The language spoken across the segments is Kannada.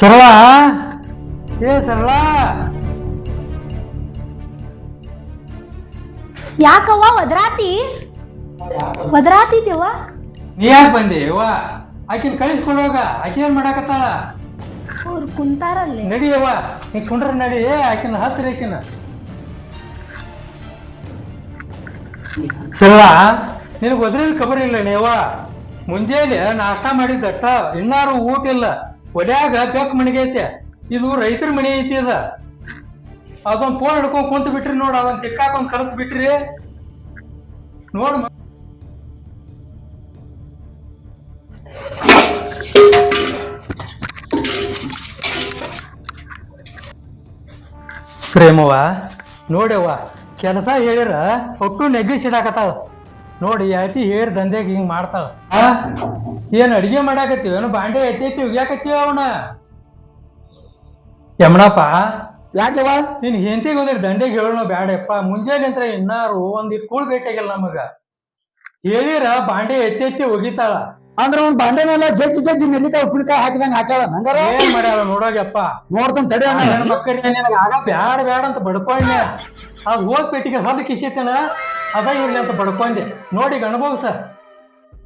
ಸರಳ? ಏ ಸರಳ. ಯಾಕವ್ವ ಒದ್ರಾತಿ ಒದ್ರಾತಿದ್ಯವ್ವ ನೀ ಯಾಕೆ ಬಂದೆ? ಯವ್ವ ಆಕಿನ ಕಳಿಸ್ಕೊಂಡೋಗ ಆಕಿ ಏನ್ ಮಾಡಾಕತ್ತಾಳ? ಅವ್ರು ಕುಂತಾರಲ್ಲೇ. ನಡಿಯವ್ವ ನೀ ಕುಂಡ್ರ ನಡಿ. ಆಕಿನ ಹಚ್ರಿ ಆಕಿನ. ಸರಳ ನಿನಗೆ ಒದ್ರಿದ ಖಬರ್ ಇಲ್ಲ ನೀವ ಮುಂಜಾನೆ ನಾಷ್ಟ ಮಾಡಿದ್ದಟ್ಟ ಇನ್ನಾರು ಊಟ ಇಲ್ಲ. ಒಡ್ಯಾಗ ಬೆಕ್ ಮನೆಗೆ ಐತೆ. ಇದು ರೈತರ ಮನೆ ಐತಿ ಅದ. ಅದೊಂದು ಫೋನ್ ಹಿಡ್ಕೊಂಡ್ ಕುಂತ ಬಿಟ್ರಿ ನೋಡ, ಅದೊಂದು ಟಿಕ್ಕಾಕೊಂಡ್ ಕಲತ್ ಬಿಟ್ರಿ. ನೋಡ ಪ್ರೇಮವ್ವ, ನೋಡ್ಯವ್ವ, ಕೆಲಸ ಹೇಳಿರ ಒಟ್ಟು ನೆಗ್ಲಿಸಿಡಾಕತ್ತಾಳ ನೋಡಿ ಯಾತಿ ಹೇಳಿ ದಂಧೆಗೆ ಹಿಂಗ್ ಮಾಡ್ತಾಳ. ಆ? ಏನ್ ಅಡಿಗೆ ಮಾಡಾಕತ್ತೀವಿ? ಏನು ಬಾಂಡೆ ಎತ್ತಿ ಉಗ್ಯಾಕತ್ತೀವ ಅವನ. ಯಮಣಪ್ಪ. ಯಾಕೆವ ನೀನ್ ಹೆಂಡತಿಗೆ ಒಂದಿರ ದಂಡೆಗೆ ಹೇಳೋಣ ಬ್ಯಾಡಪ್ಪ. ಮುಂಜಾನೆ ಅಂತ ಇನ್ನಾರು ಒಂದಿಟ್ಟು ಕೂಳ್ ಬೇಕಾಗಿಲ್ಲ ನಮಗ. ಹೇಳಿರ ಬಾಂಡೆ ಎತ್ತಿ ಒಗಿತಾಳ ಅಂದ್ರ ಅವ್ನ ಬಾಂಡೆನೆಲ್ಲ ಜಜ್ಜಿ ಜಜ್ಜಿ ನೆಲ್ಲಿಕಾಯಿ ಉಪ್ಪಿನಕಾಯಿ ಹಾಕಿದಂಗ ಹಾಕ್ಯಾಳ. ನಂಗಾರ ಏನ್ ಮಾಡ್ಯಾಳ ನೋಡೋಗಪ್ಪ. ನೋಡ್ತಾನ ತಡಿ ಅಣ್ಣ ಮಕ್ಕಳಿಗೆ ಆಗ ಬ್ಯಾಡ ಬ್ಯಾಡ ಅಂತ ಬಡ್ಕೊಂಡೆ. ಆ ಹೋದ್ ಪೇಟಿಗೆ ಹದ್ದು ಕಿಸಿತನ? ಅದ ಇರ್ಲಿ ಅಂತ ಬಡ್ಕೊಂಡೆ. ನೋಡಿ ಅನುಭವ ಸರ್.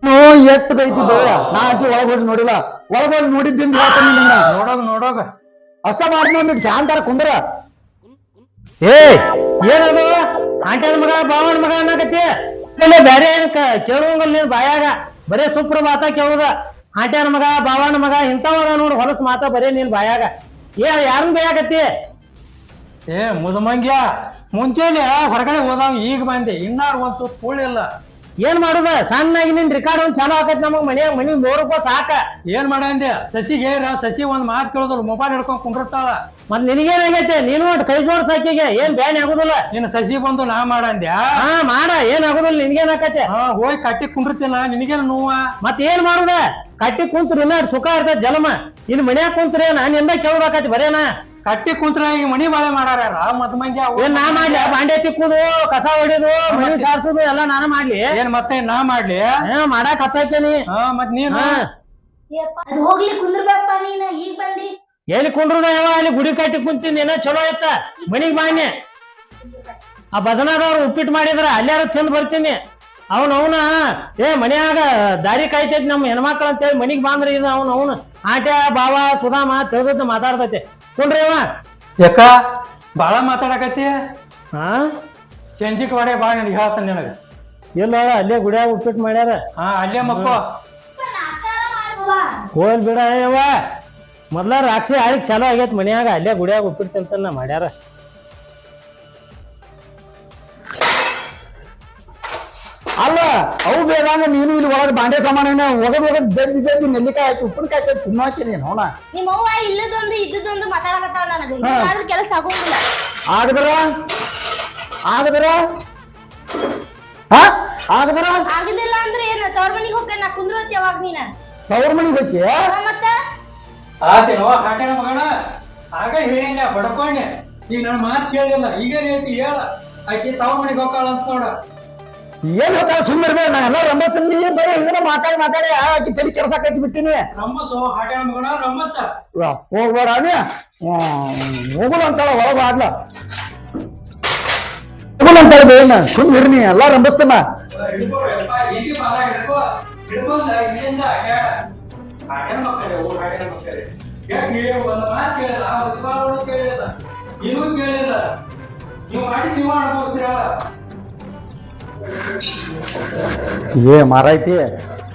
ನೋ ಎಷ್ಟ್ ಬೈತಿ ಬೇಡ ನಾ ಆಕಿ ಒಳಗ್ ಹೋಗಿ ನೋಡಿಲ್ಲ. ಒಳಗ್ ಹೋಗಿ ನೋಡಿದ್ದಿಂದ ಹೇಳ್ತಾನೆ ನಿನ್ನ ನೋಡೋಗ ನೋಡೋಗ. ಅಷ್ಟ ಮಾಡ್ತೀನಿ ಶಾಂತಾರ ಕುಂದ್ರ. ಏ! ಏನದು? ಆಂಟನ್ ಮಗ ಬಾವನ ಮಗ ಅನ್ನಕತ್ತಿ? ಇಲ್ಲ ಬೇರೆ ಏನ್ ಕೇಳುವಂಗಲ್ ನೀನ್ ಬಾಯಾಗ? ಬರೇ ಸುಪ್ರಭಾತ ಕೇಳುದ. ಆಂಟನ ಮಗ ಬಾವನ ಮಗ ಇಂಥವದ ನೋಡು ಹೊಲಸ್ ಮಾತ ಬರೇ ನೀನ್ ಬಾಯಾಗ. ಏ ಯಾರು ಬೇಯಾಕತ್ತಿ? ಏ ಮುದಮಂಗ್ಯ ಮುಂಚೆನೆ ಹೊರಗಡೆ ಹೋದಾವ ಈಗ ಬಂದೆ. ಇನ್ನಾರು ಒಂದು ತುತ್ತು ಕೂಳಿಲ್ಲ ಏನ್ ಮಾಡುದ? ಸಣ್ಣಾಗಿ ನಿನ್ ರಿಕಾರ್ಡ್ ಒಂದ್ ಚಲೋ ಆಕೈತಿ ನಮಗ್ ಮನೆ ಮನಿ ನೋಡಪ್ಪ ಸಾಕ. ಏನ್ ಮಾಡ ಸಸಿಗೆ ಏರ ಸಸಿ ಒಂದ್ ಮಾತು ಕೇಳೋದಿಲ್ಲ ಮೊಬೈಲ್ ಹಿಡ್ಕೊಂಡ್ ಕುಂಡಿರ್ತಾಳ ಮತ್ ನಿನಗೇನಾಗೈತೆ ನೀನು ಒಟ್ಟು ಕಳಿಸೋಡ್ ಸಾಕಿಗೆ ಏನ್ ಬ್ಯಾನ್ ಆಗುದಿಲ್ಲ. ನಿನ್ನ ಸಸಿ ಬಂದು ನಾ ಮಾಡಂದ್ಯ ಹಾ ಮಾಡ ಏನ್ ಆಗುದಿಲ್ಲ ನಿನ್ಗೇನಾಕೈತೆ ಹಾ ಹೋಗಿ ಕಟ್ಟಿ ಕುಂಡಿರ್ತೀನ ನಿನಗೇನು ನೋವ? ಮತ್ ಏನ್ ಮಾಡುದ? ಕಟ್ಟಿ ಕುಂತ್ರಿ ಸುಖ ಇರ್ತೈತಿ ಜಲಮ. ಇನ್ ಮನ್ಯಾಗ ಕುಂತ್ರಿ ನಾನ್ ಎಂದ ಕೇಳೋದಾಕತಿ ಬರೇನಾ ಕಟ್ಟಿ ಕುಂತ್ರ ಈ ಮಣಿ ಬಾಳೆ ಮಾಡಾರ ಮತ್ ಮಂದಿ ಏನ್ ನಾ ಮಾಡ್ಲಿ? ಬಾಂಡೆ ತಿಕ್ಕುದು ಕಸ ಹೊಡಿಯೋದು ಮನಿ ಸಾರ್ಸುದು ಎಲ್ಲ ನಾನು ಮಾಡ್ಲಿ? ಏನ್ ಮತ್ತೆ ನಾ ಮಾಡ್ಲಿ? ಏ ಮಾಡಾಕ್ ಹಚ್ಚಾಕೇನಿ ಹಾ ಮತ್ ನೀನು? ಅದು ಹೋಗ್ಲಿ ಕುಂದ್ರಬೇಕಪ್ಪ ನೀನ ಈಗ ಬಂದಿ. ಎಲ್ಲಿ ಕುಂಡ್ರದ ಯಾವ? ಅಲ್ಲಿ ಗುಡಿ ಕಟ್ಟಿ ಕುಂತೀನಿ ಏನೋ ಚಲೋ ಇತ್ತ ಮನಿಗ್ ಬಾಣ್ಯ ಆ ಭಜನಾದವ್ರು ಉಪ್ಪಿಟ್ಟು ಮಾಡಿದ್ರ ಅಲ್ಲಾರು ತಿಂದ್ ಬರ್ತೀನಿ. ಅವನ ಅವನ ಏ ಮನ್ಯಾಗ ದಾರಿ ಕಾಯ್ತೈತಿ ನಮ್ಮ ಹೆಣ್ಮಕ್ಳು ಅಂತೇಳಿ ಮನಿಗ್ ಬಾಂದ್ರ ಇದು ಅವನು ಅವನು. ಆಟ ಬಾವ ಸುಧಾಮ ತಿಳಿದ ಮಾತಾಡ್ತೈತಿ. ಕುಂಡ್ರಿ ಅವ. ಯಾಕ? ಬಾಳ ಮಾತಾಡಕತ್ತಿ. ಹಾ? ಚಂಜಿಕ್ ವಾಡೆ ಬಾ ನನಗೆ ಹೇಳ್ತಾನೆ ನಿನಗ. ಇಲ್ಲ ಅಲ್ಲೇ ಗುಡಿಯಾಗ ಉಪ್ಪಿಟ್ಟು ಮಾಡ್ಯಾರ. ಹಾ ಅಲ್ಲೇ ಮಕ್ಕಳು ಹೋಲ್ ಬಿಡ ಯವ್ವ. ಮೊದ್ಲ ರಾಕ್ಷಿ ಆಳಿಕ್ ಚಲೋ ಆಗೈತ್ ಮನ್ಯಾಗ ಅಲ್ಲೇ ಗುಡಿಯಾಗ ಉಪ್ಪಿಟ್ಟು ತಿಂತಾನ ಮಾಡ್ಯಾರ. ಅಲ್ಲ ಅವು ಬೇಡಂಗ ನೀನು ಇಲ್ಲಿ ಒಳಗೆ ಬಾಂಡೆ ಸಾಮಾನ ಒಗದ್ ಒಗದ್ ಜಜ್ಜಿ ಜಜ್ಜಿ ನೆಲ್ಲಿಕಾಯಿ ಹಾಕಿ ಉಪ್ಪಿನಕಾಯಿ ಹಾಕಿ ತಿನ್ನೋಕೆ ನೀನು ಅವನ ನಿಮ್ಮ ಅವ್ವ ಇಲ್ಲದೊಂದು ಇದ್ದದೊಂದು ಮಾತಾಡಕತ್ತಾವ ನನಗೆ. ಆದ್ರೆ ಕೆಲಸ ಆಗೋಂಗಿಲ್ಲ ಆಗದ್ರ ಆಗದ್ರ ಹಾ? ಆಗದ್ರ ಆಗದಿಲ್ಲ ಅಂದ್ರೆ ಏನು ತವ್ರ ಮನಿಗೆ ಹೋಗ್ತೇನೆ ನಾ ಕುಂದ್ರತಿ ಯಾವಾಗ ನೀನ? ತವ್ರ ಮನಿಗೆ ಹೋಗಿ ಹಾ, ಮತ್ತ? ಆತೇನೋ ಹಾಟೇನ ಮಗಣ ಆಗ ಹೇಳಿಲ್ಲ ಬಡ್ಕೊಂಡೆ ಈಗ ನನ್ನ ಮಾತು ಕೇಳಿಲ್ಲ ಈಗ ಹೇಳ್ತಿ ಹೇಳ. ಆಕೆ ತವ್ರ ಮನಿಗೆ ಹೋಗ್ತಾಳ ಅಂತ ನೋಡ. ಏನ್ ಹೇಳ್ತಾರ ಸುಮ್ಮನೆ ನಾ ಎಲ್ಲ ರಂಬತ್ತೀನಿ ಬರೀ ಹಿಂಗನ ಮಾತಾಡಿ ಮಾತಾಡಿ ಆಕಿ ತಲೆ ಕೆಲಸ ಕಟ್ಟಿ ಬಿಟ್ಟಿನಿ ಹೋಗ್ಬೇಡ ಅದೇ ಹೋಗುದು ಅಂತಾಳ ಒಳಗ ಆದ್ಲ ಹೋಗುದು ಅಂತಾಳ ಬೇನ ಸುಮ್ಮನೆ ಇರ್ನಿ ಎಲ್ಲ ರಂಬಸ್ತನ ನೀವೂ ಕೇಳಿಲ್ಲ. ನೀವು ಮಾಡಿ ನೀವು ಅನುಭವಿಸ್ತೀರಲ್ಲ ಏ ಮಾರೈತಿ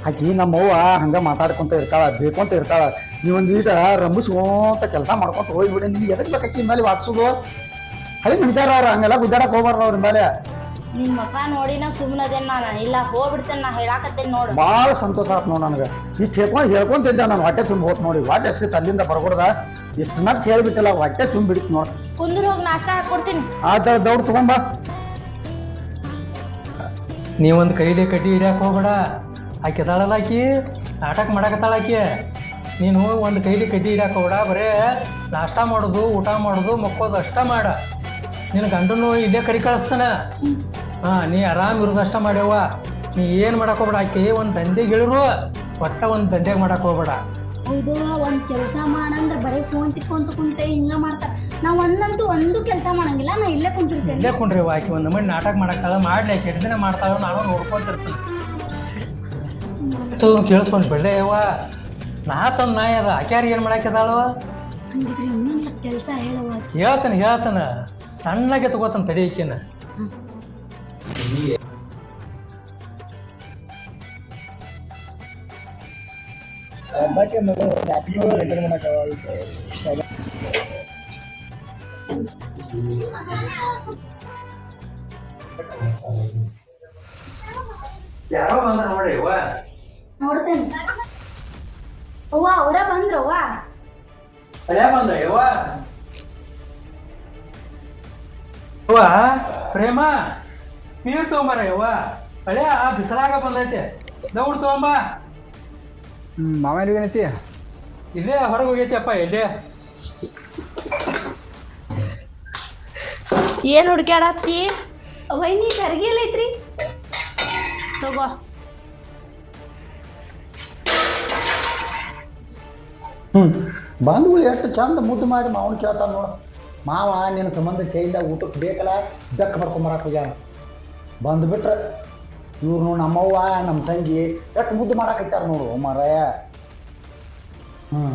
ಆಕಿ ನಮ್ಮವ್ವ ಹಂಗ ಮಾತಾಡ್ಕೊಂತ ಇರ್ತಾಳ ಬೇಕೊಂತ ಇರ್ತಾಳ. ನೀವೊಂದ್ ಈಟ ರಂಬಿಸ್ಕೊಂತ ಕೆಲಸ ಮಾಡ್ಕೊಂತ ಹೋಗ್ಬಿಡಿ ನೀವು ಎದಕ್ ಬೇಕಿ ಮೇಲೆ ವಾಕ್ಸುದು ಹಳಿ ಮನುಷ್ಯರ ಅವ್ರ ಹಂಗೆಲ್ಲ ಗುದ್ದಾಡಕ್ ಹೋಗ್ಬಾರ್ದು ಅವ್ರ ಮೇಲೆ. ನಿಮ್ ಮಕ ನೋಡಿನ ಸುಮ್ಮನದೇನ್ ನಾನು. ಇಲ್ಲ ಹೋಗ್ಬಿಡ್ತೇನೆ ನಾ ಹೇಳಾಕತ್ತೇನ್ ನೋಡು. ಭಾಳ ಸಂತೋಷ ಆತ್ ನೋಡ್ ನನಗೆ. ಇಷ್ಟು ಹೇಳ್ಕೊಂಡು ಹೇಳ್ಕೊಂತಿದ್ದೆ ನಾನು ಹೊಟ್ಟೆ ತುಂಬ ಹೋತ್ ನೋಡಿ. ಹೊಟ್ಟೆ ಎಷ್ಟಿತ್ತು ಅಲ್ಲಿಂದ ಬರ್ಕೊಡ್ದ ಇಷ್ಟು ನಾಕ್ ಹೇಳ್ಬಿಟ್ಟಿಲ್ಲ ಹೊಟ್ಟೆ ತುಂಬಿಡ್ತು ನೋಡ್. ನೋಡಿ ಕುಂದ್ರ ಹೋಗಿ ನಾಷ್ಟ ಹಾಕೊಡ್ತೀನಿ ಆ ದೌಡ್ ತಗೊಂಬ ನೀವೊಂದು ಕೈಲಿ ಕಟ್ಟಿ ಹಿಡಿಯಕ್ಕೆ ಹೋಗ್ಬೇಡ. ಆಕೆ ಎದಾಳಲ್ಲ ಆಕಿ? ನಾಟಕ ಮಾಡಕತ್ತಾಳ ಆಕಿ. ನೀನು ಒಂದು ಕೈಲಿ ಕಟ್ಟಿ ಹಿಡಿಯಕ್ಕೆ ಹೋಗ್ಬೇಡ. ಬರೇ ನಾಷ್ಟ ಮಾಡೋದು, ಊಟ ಮಾಡೋದು, ಮಕ್ಕೋದು ಅಷ್ಟ ಮಾಡ. ನಿನ್ನ ಗಂಡನು ಇಲ್ಲೇ ಕರಿ ಕಳಿಸ್ತಾನ. ಹಾಂ, ನೀ ಆರಾಮ್ ಇರೋದಷ್ಟ ಮಾಡ್ಯವ್ವ ನೀ ಏನು ಮಾಡಕ್ಕೆ ಹೋಗ್ಬೇಡ ಆಕಿ? ಒಂದು ದಂಧೆಗೆ ಹೇಳಿರು, ಒಟ್ಟ ಒಂದು ದಂಧೆಗೆ ಮಾಡಕ್ಕೆ ಹೋಗ್ಬೇಡ. ಹೌದು, ಒಂದು ಕೆಲಸ ಮಾಡಂದ್ರ ಬರೀ ಫೋನ್ ತಿಕ್ಕೊಂತ ಕುಂತೆ, ಹಿಂಗ ಮಾಡ್ತಾರ. ನಾ ಒಂದಂತೂ ಒಂದು ಕೆಲಸ ಮಾಡಂಗಿಲ್ಲ ನಾ ಇಲ್ಲೇ ಕುಂತಿರ್ತೇನೆ. ಇಲ್ಲೇ ಕುಂಡ್ರಿ ಆಕಿ ಒಂದು ಮಣ್ಣು ನಾಟಕ ಮಾಡಕ್ಕಾಗ ಮಾಡ್ಲಿ ಆಕೆ ಎರಡು ದಿನ ಮಾಡ್ತಾಳ ನಾನು ನೋಡ್ಕೊಂತಿರ್ತೀನಿ ಕೇಳಿಸ್ಕೊಂಡು ಬೆಳ್ಳೆ ಯವ್ವ ನಾ ತಂದು ನಾಯಿ ಅದ ಆಕ್ಯಾರಿ ಏನು ಮಾಡಾಕಿದಾಳು ಹಂಗಿದ್ರೆ ಹೇಳ್ತಾನ ಸ್ವಲ್ಪ ಕೆಲಸ ಹೇಳುವ ಹೇಳ್ತಾನೆ ಹೇಳ್ತಾನ. ಸಣ್ಣಗೆ ತಗೋತಾನ ತಡಿ ಈಕಿನ ಯಾರೋ ಬಂದ್ರ ನೋಡಿ ಯವ್ವ ನೋಡ್ತೇನೆ. ಅವ್ವ ಅವರ ಬಂದ್ರವ್ವ? ಅದೇ ಬಂದ ಯವ್ವ ಯವ್ವ ಪ್ರೇಮ ನೀರು ತಗೊಂಬಾರ ಯವ್ವ ಅಳೆ ಆ ಬಿಸಿಲಾಗ ಬಂದೈತೆ. ದೌಡ್ ತಗೊಂಬ. ಮಾಮೇಲಿ ಏನೈತಿ ಇಲ್ಲೇ ಹೊರಗೆ ಹೋಗೈತಿಯಪ್ಪ ಇಲ್ಲೇ ಏನ್ ಹುಡ್ಕ್ಯಾಡತ್ತಿ? ವೈನಿ ಕರ್ಗಿಲ್ ಐತ್ರಿ ತಗೋ. ಹ್ಞೂ ಬಂಧುಗಳು ಎಷ್ಟು ಚಂದ ಮುದ್ದು ಮಾಡಿ ಮಾವನ ಕೇಳ್ತಾನ ನೋಡು. ಮಾವ ನಿನ್ನ ಸಂಬಂಧ ಚೈಲ್ದಾಗ ಊಟಕ್ಕೆ ಬೇಕಲ್ಲ ಬೆಕ್ಕ ಬರ್ಕೊಂಬರಕ್ಕೆ ಹೋಗ್ಯಾನ. ಬಂದ್ಬಿಟ್ರೆ ಇವ್ರು ನಮ್ಮವ್ವ ನಮ್ಮ ತಂಗಿ ಎಷ್ಟು ಮುದ್ದು ಮಾಡಾಕೈತಾರ ನೋಡು ಮಾರಾಯ ಹ್ಞೂ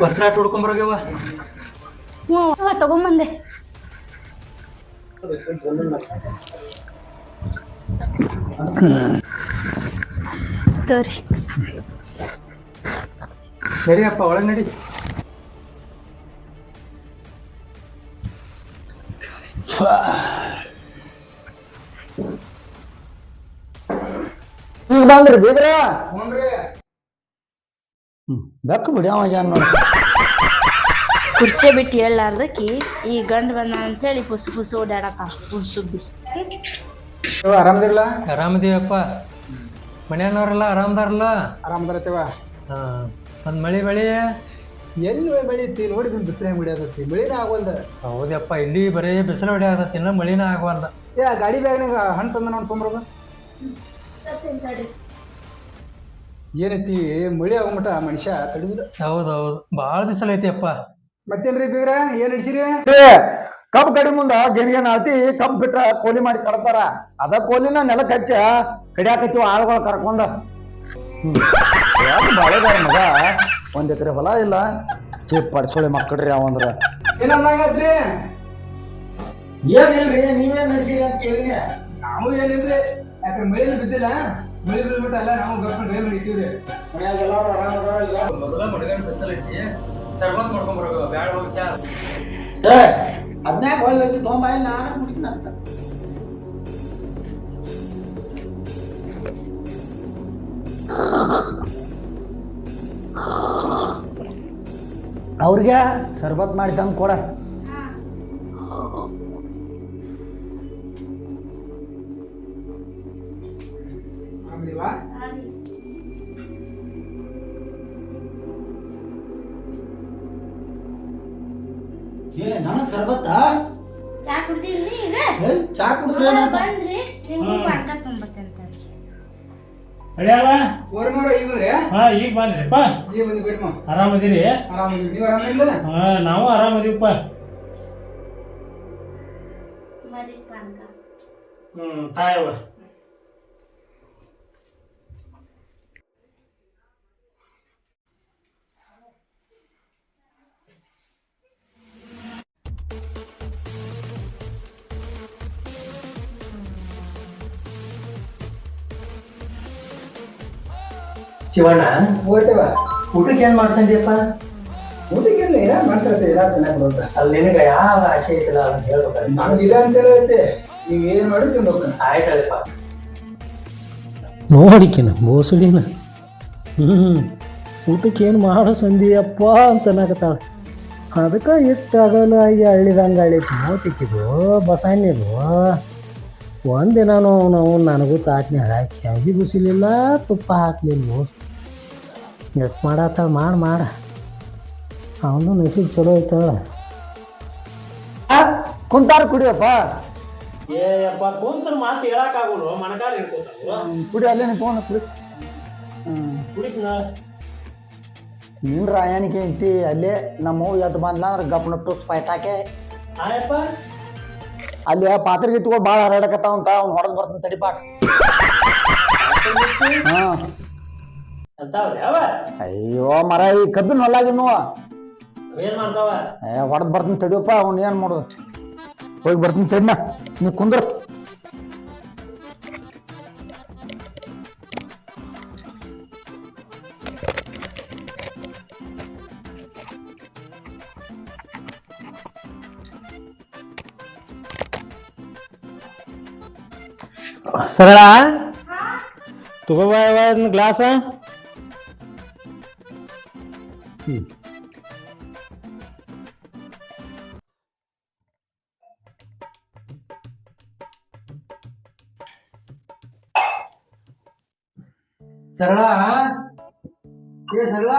ವಸ್ತ್ರ ಹುಡ್ಕೊಂಬರೋಗ್ಯವ ಹ್ಞೂ ಅವ್ವ ತಗೊಂಬಂದೆ. ತೋರಿ ನಡಿಯಪ್ಪ ಒಳಗೆ ನಡಿ. ಬಂದ್ರಿ ಬೀದ್ರ ಹ್ಞೂ ಬೆಕ್ಕ ಬಿಡಿ ಅವಾಗ ಆಗ್ಯಾನ ನೋಡಿ. ಕುರ್ಚೆ ಬಿಟ್ಟು ಹೇಳಲಾರ್ದಕ್ಕಿ ಈ ಗಂಡ ಬಂದ ಅಂತೇಳಿ ಪುಸು ಪುಸು ಓಡಾಡಕ ಸುದ್ದಿ ಆರಾಮದಿರಲ್ಲ ಆರಾಮದೀವಪ್ಪ. ಮನೆಯವ್ರೆಲ್ಲ ಆರಾಮದಾರಲ್ಲ? ಆರಾಮದಾರತ್ತೇವ ಹಾಂ ಒಂದು ಮಳೆ ಬೆಳೆ. ಎಲ್ಲಿ ಬೆಳೀತಿ? ನೋಡಿ ಬಿಸಿಲೇ ಮುಡಿಯದತ್ತಿ ಮಳಿನ ಆಗೋಲ್ದ. ಹೌದಪ್ಪ ಇಲ್ಲಿ ಬರೀ ಬಿಸಿಲು ಹೊಡೆಯತ್ತ ಇನ್ನ ಮಳಿನ ಆಗವಲ್ದ ಯಾ ಗಾಡಿ ಬ್ಯಾಗ್ನಾಗ ಹಣ್ಣು ತಂದ ನೋಡಿ ತೊಂಬರೋದು. ಏನೈತಿ ಮಳಿ ಆಗಮಟ ಮನುಷ್ಯ ತಡಿದ್ರ ಹೌದು ಹೌದು ಭಾಳ ಬಿಸಿಲು ಐತಿ ಅಪ್ಪ. ಮತ್ತೇನ್ರಿ ಬೀಗ್ರ? ಏನ್ ಹಿಡ್ಸಿರಿ ಕಬ್ಬು ಕಡಿ ಮುಂದ ಗೆನ್ಗೆ ನಾಳ್ತಿ ಕಬ್ಬು ಬಿಟ್ರ ಕೋಲಿ ಮಾಡಿ ಕಡ್ತಾರ. ಅದ ಕೋಲಿನ ನೆಲಕ್ಕೆ ಹಚ್ಚ ಕಡಿಯಾಕತ್ತೀವಿ ಆಳುಗಳು ಕರ್ಕೊಂಡ. ಬಾಳೆದಾರ ಮಗ? ಒಂದ್ ಎಕರೆ ಹೊಲ ಇಲ್ಲ. ಚೀಪ್ ಪಡ್ಸೋಳಿ ಮಕ್ಕಳ್ರಿ ಅವಂದ್ರ ಏನನ್ನಾಗತ್ರಿ ಏನಿಲ್ರಿ ನೀವೇನ್ ನಡೆಸಿರಿ ಅಂತ ಕೇಳಿನಿ ನಾವು ಏನಿಲ್ರಿ ಯಾಕಂದ್ರೆ ಮಳಿ ಬಿದ್ದಿಲ್ಲ. ಮಳಿ ಬಿದ್ಬಿಟ್ಟಲ್ಲ ನಾವು ಗಪ್ಪ ಏನ್ ನಡೀತೀವ್ರಿ ಮನ್ಯಾಗ ಎಲ್ಲಾರು ಆರಾಮದಾರ ಇಲ್ಲ ಮೊದಲ ಬಿಸಿಲು ಐತಿ. ಬ್ಯಾಡ ಹೋಗಿ ಚಾ. ಏ ಅದ್ನ್ಯಾಗ ಹೊಳ್ಳಿ ತೊಂಬ ಇಲ್ಲ ನಾನು ಕುಡಿತೀನಂತ ಅವ್ರಿಗೆ ಸರ್ಬತ್ ಮಾಡಿ ತಂದು ಕೊಡ. ಸರ್ಬತ್ತ ಚಾ ಕುಡ್ದಿಲ್ರಿ ಈಗ? ಏ, ಚಾ ಕುಡಿದ್ರೆ ಏನಂತ ಬಂದ್ರಿ. ನಿಮ್ಗೂ ಪಾನ್ಕ ತುಂಬತ್ತಂತ ಅಡ್ಯಾವ ಓರ್ಮೋರ ಈಗ ಬಂದ್ರಿ? ಹಾ ಈಗ ಬಂದ್ರಿಪ್ಪ ಆರಾಮದಿರಿ? ಆರಾಮಿದೀವಿ ನೀವು ಆರಾಮಿಲ್ಲ ಹಾ ನಾವು ಆರಾಮದೀವಪ್ಪ ಮರಿ ಪಾನ್ಕ ಹ್ಮ್ ತಾಯವ್ವ. ಶಿವಣ್ಣ ಹೋಗ್ತೇವ ಊಟಕ್ಕೆ ಏನ್ ಮಾಡ್ಸಂದಿಯಪ್ಪ? ಊಟಕ್ಕೆ ಇರ್ಲಿ ಏನ ಮಾಡ್ತಿರತ್ತೆ ಎಲ್ಲ ತಿನ್ನಕ್ ಬರುತ್ತೆ? ಅಲ್ಲಿ ನಿನಗೆ ಯಾವ ಆಸೆ ಐತಿಲ್ಲ ಅದನ್ನ ಹೇಳ್ಬೇಕು. ನನಗೆ ಇಲ್ಲ ಅಂತ ಹೇಳುತ್ತೆ ನೀವ್ ಏನ್ ಮಾಡಿ ತಿಂದು ಹೋಗ್ತಾನೆ ಆಯ್ತಳಪ್ಪ ನೋಡಿಕಿನ ಬೋಸಡಿನ. ಹ್ಞೂ ಊಟಕ್ಕೆ ಏನು ಮಾಡೋ ಸಂದಿಯಪ್ಪ ಅಂತ ಅನ್ನಕತ್ತಾಳ. ಅದಕ್ಕೆ ಇಟ್ಟು ಅಗಲಾಗಿ ಹಳ್ಳಿದಂಗ ಅಳಿತು. ಮೋತಿಕ್ಕಿದು ಬಸಾಣಿದು ಒಂದಿನ ನಾವು ನನಗೂ ತಾಟ್ನ್ಯಾಗ ಹಾಕಿ ಅಗಿ ಬಿಸಿಲಿಲ್ಲ ತುಪ್ಪ ಹಾಕ್ಲಿಲ್ಲ ಎಟ್ ಮಾಡತ್ತಾಳ ಮಾಡಿ ಮಾಡ. ಅವನು ನಸೀಬ್ ಚಲೋ ಐತಳ ಕುಂತಾರ ಕುಡಿಯಪ್ಪ. ಏ ಅಪ್ಪ ಕುಂತ್ರ ಮಾತು ಹೇಳಕ್ ಮನಕಾಲ ಮಣಕಾಲ ಹಿಡ್ಕೋತಾವ ಕುಡಿ ಅಲ್ಲೇ ನಿಂತ್ಕೊಂಡು ಕುಡಿ. ಕುಡಿ ಕುಡಿತ್ನ ನಿನ್ ರಾಯನಿಗೆ ಇಂತಿ ಅಲ್ಲೇ ನಮ್ಮ ಎದ್ದು ಬಂದ್ಲ ಅಂದ್ರೆ ಗಪ್ನ ಟುಸ್ ಪೈಟಾಕೆ ಆಯಪ್ಪ. ಅಲ್ಲಿ ಪಾತ್ರೆ ತಗೋ ಭಾಳ ಹರಡಕತ್ತಾವ ಅಂತ ಅವ್ನು ಹೊಡೆದ್ ಬರ್ತಾನೆ ತಡಿ ಹಾಂ ಹಾ. ಅಂತಾವ್ರಿ ಅವ ಅಯ್ಯೋ ಮರ ಈ ಕಬ್ಬಿನ ಹೊಲಾಗಿನ್ನು ಏನ್ ಮಾಡ್ತಾವ? ಹೊಡೆದ್ ಬರ್ತೀನಿ ತಡಿಯಪ್ಪ ಅವ್ನು ಏನು ಮಾಡೋದು? ಹೋಗಿ ಬರ್ತೀನಿ ತಡಿನ ನೀ ಕುಂದ್ರ. ಸರಳ ತಗೋಬ ಒಂದು ಗ್ಲಾಸ ಸರಳ ಏ ಸರಳ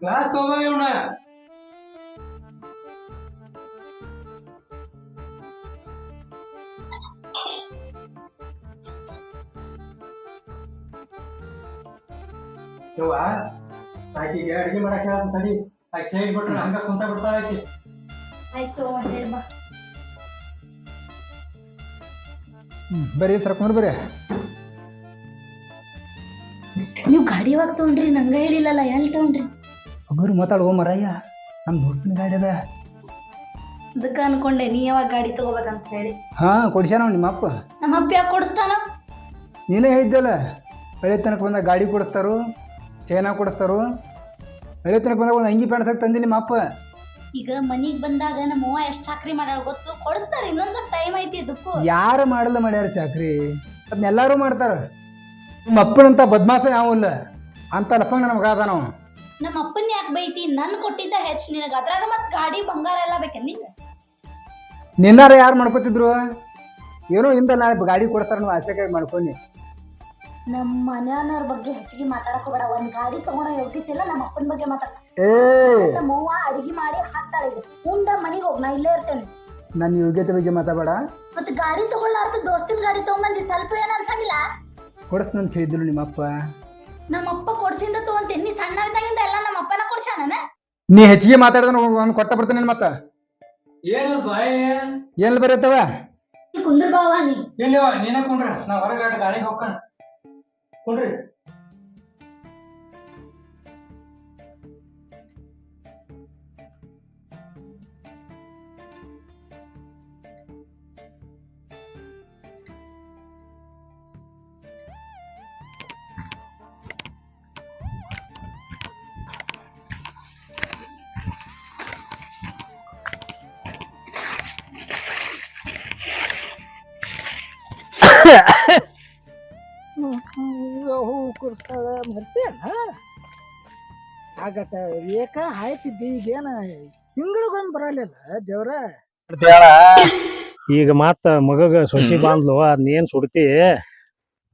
ಕ್ಲಾಸ್ ತಗೋಬ ಇವನ ಯವ್ವ ಆಕಿಗೆ ಅಡಿಗೆ ಮಾಡಕ್ ಹೇಳ ತಡಿ ಆಕಿ ಸೈಡ್ ಬಿಟ್ರೆ ಹಂಗ ಕುಂತ ಬಿಡ್ತಾಳ ಆಕಿ. ಆಯ್ತು ಹೇಳಿ ಬಾ. ಬರ್ರಿ ಸರ್ಕೊಂಡ್ರಿ ಬರ್ರಿ. ನೀವು ಗಾಡಿ ಯಾವಾಗ ತಗೊಂಡ್ರಿ? ನಂಗ ಹೇಳಿಲ್ಲಲ್ಲ ಎಲ್ಲಿ ತಗೊಂಡ್ರಿ? ಒಬ್ಬರು ಮಾತಾಡುವ ಮರಯ್ಯ ನಮ್ಮ ದೋಸ್ತನ ಗಾಡಿ ಅದ. ಅದಕ್ಕ ಅನ್ಕೊಂಡೆ ನೀ ಯಾವಾಗ ಗಾಡಿ ತಗೋಬೇಕಂತ ಹೇಳಿ. ಹಾ ಕೊಡ್ಸ್ಯಾನ ಅವ್ನ್ ನಿಮ್ಮ ಅಪ್ಪ ನಮ್ಮ ಅಪ್ಪ ಯಾಕೆ ಕೊಡಿಸ್ತಾನ? ನೀನೇ ಹೇಳಿದ್ದಲ್ಲ ಹಳೆ ತನಕ ಬಂದ ಗಾಡಿ ಕೊಡಿಸ್ತಾರು. ಚೈನಾ ಕೊಡಿಸ್ತಾರು? ತನಕ ಬಂದಾಗ ಒಂದು ಅಂಗಿ ಪ್ಯಾಂಟ್ ಸಾಕು ತಂದಿಲ್ಲ ನಿಮ್ಮ ಅಪ್ಪ? ಈಗ ಮನಿಗ್ ಬಂದಾಗ ನಮ್ಮ ಅವ್ವ ಎಷ್ಟ್ ಚಾಕ್ರಿ ಮಾಡ್ಯಾರ ಗೊತ್ತು? ಕೊಡಿಸ್ತಾರ ಇನ್ನೊಂದ್ ಸ್ವಲ್ಪ ಟೈಮ್ ಐತಿ ಇದಕ್ಕೂ. ಯಾರು ಮಾಡಲ್ಲ ಮಾಡ್ಯಾರ ಚಾಕ್ರಿ? ಅದನ್ನೆಲ್ಲರೂ ಮಾಡ್ತಾರೆ. ನಿಮ್ಮ ಅಪ್ಪನಂತ ಬದ್ಮಾಸ ಯಾವಿಲ್ಲ ಅಂತ ಲಫಂಗ ನಮ್ಗೆ ಆದ ನಾವು ನಮ್ಮ ಅಪ್ಪನ್ ಯಾಕೆ ಬೈತಿ? ನನ್ ಕೊಟ್ಟಿದ್ದ ಹೆಚ್ಚು ನಿನಗ. ಅದ್ರಾಗ ಮತ್ ಗಾಡಿ ಬಂಗಾರ ಎಲ್ಲ ಬೇಕ ನಿಂಗ? ನಿನ್ನಾರ ಯಾರು ಮಾಡ್ಕೋತಿದ್ರು? ಏನೋ ಇಂದ ನಾಳೆ ಗಾಡಿ ಕೊಡ್ತಾರ ನಾವು ಆಶೆಗಾಗಿ ಮಾಡ್ಕೊಂಡು. ನಮ್ಮ ಮನೆಯವ್ರ ಬಗ್ಗೆ ಹೆಚ್ಚಿಗೆ ಮಾತಾಡಕ್ ಬೇಡ. ಒಂದ್ ಗಾಡಿ ಯೋಗ್ಯತೆ ಯೋಗ್ಯತಿಲ್ಲ ನಮ್ಮ ಅಪ್ಪನ ಬಗ್ಗೆ ಮಾತಾಡ. ಮೂವ ನಮ್ಮ ಅವ್ವ ಅಡಿಗೆ ಮಾಡಿ ಹಾಕ್ತಾಳೆ ಈಗ. ಮುಂದ ಹೋಗಿ ಹೋಗ್ ನಾ ಇಲ್ಲೇ ಇರ್ತೇನೆ. ನನ್ನ ಯೋಗ್ಯತೆ ಬಗ್ಗೆ ಮಾತಾಡಬೇಡ. ಮತ್ತೆ ಗಾಡಿ ತಗೊಳ್ಳಾರ್ದ ದೋಸ್ತಿನ ಗಾಡಿ ತಗೊಂಬಂದಿ ಸ್ವಲ್ಪ ಏನ್ ಅನ್ಸಂಗಿಲ್ಲ? ಕೊಡಿಸ್ತೀನಿ ಅಂತ ಹೇಳಿದ್ರು ನಿಮ್ಮ ಅಪ್ಪ. ನಮ್ಮ ಅಪ್ಪ ಕೊಡ್ಸಿಂದ ತಗೊಂತೀನಿ ನೀ ಸಣ್ಣವಿದ್ದಾಗಿಂದ ಎಲ್ಲ ನಮ್ಮ ಅಪ್ಪನ ಕೊಡ್ಸ್ಯಾನ ನೀ ಹೆಚ್ಚಿಗೆ ಮಾತಾಡಿದ್ರೆ ಒಂದು ಕೊಟ್ಟ ಬರ್ತೀನಿ ಮತ್ತ. ಏನು ಬಾಯ? ಎಲ್ಲಿ ಬರತ್ತವ? ಕುಂದ್ರ ಬಾವಾ ನೀ. ಎಲ್ಲಿವ ನೀನೇ ಕುಂಡ್ರ ನಾ ಹೊರಗಡೆ ಗಾಳಿಗೆ ಹೋಗ್ಕಣ. ಕುಂಡ್ರಿ ಆಗತ್ತ. ಏಕ ಹಾಯ್ತಿದ್ದಿ ಈಗೇನ ತಿಂಗಳಿಗೊಂದು ಬರಲಿಲ್ಲ ದೇವ್ರ. ಈಗ ಮತ್ತ ಮಗಗ ಸೊಸಿ ಬಾಂದ್ಲು ಅದ್ನೇನ್ ಸುಡ್ತಿ?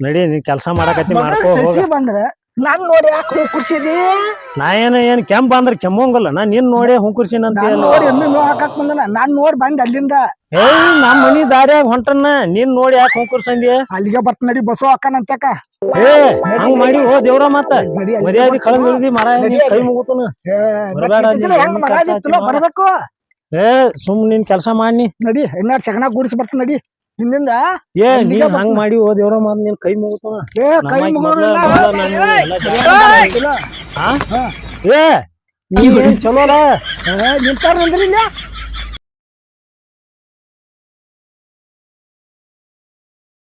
ನಡಿ ನೀನ್ ಕೆಲಸ ಮಾಡಕತ್ತಿ ಮಾಡ್ಕೋ ಹೋಗ. ಸಸಿ ಬಂದ್ರ ನಾನ್ ನೋಡಿ ಯಾಕೆ ಕುರ್ಸಿದಿ ನಾ ಏನ ಏನ್ ಕೆಂಪ್ ಬಂದ್ರ ಕೆಮ್ಮಂಗಲ್ಲ ನಾ ನಿನ್ ನೋಡಿ ಹುಂಕುರ್ಸಿನ ಅಂತ ನಾನ್ ನೋಡಿ ಎಮ್ಮೆ ಮೇವ್ ಹಾಕಕ್ ಬಂದನ ನಾನ್ ನೋಡಿ ಬಂದ್ ಅಲ್ಲಿಂದ. ಏಯ್ ನಮ್ ಮನಿ ದಾರ್ಯಾಗ ಹೊಂಟನ್ನ ನಿನ್ ನೋಡಿ ಯಾಕೆ ಹುಂಕುರ್ಸಂದಿ ಅಲ್ಲಿಗೆ ಬರ್ತ ನಡಿ ಬಸ್ಸು ಹಾಕನಂತಕ ಏ ಹಂಗ್ ಮಾಡಿ ಓ ದೇವ್ರ ಮತ್ತ ಮರ್ಯಾದಿ ಕಳೆದ್ ಇಳಿದಿ ಮರ ಕೈ ಮುಗುತನ. ಬರ್ಬೇಕು? ಏ ಸುಮ್ ನಿನ್ ಕೆಲಸ ಮಾಡಿ ನಡಿ ಇನ್ನಾರು ಸಗಣ ಕೂಡಿಸಿ ಬರ್ತ ನಡಿ. ನಿನ್ನಿಂದ ಏ ನೀನ್ ಹಂಗ್ ಮಾಡಿ ಓ ದೇವ್ರ ಮಾತ್ ನೀನ್ ಕೈ ಮುಗುತನ. ಏ ಕೈ ನಾನು ಹಾ. ಏ ನೀ ಏನ್ ಚಲೋಲ ಏ, ನಿಂತಾರ ಇಲ್ಲ?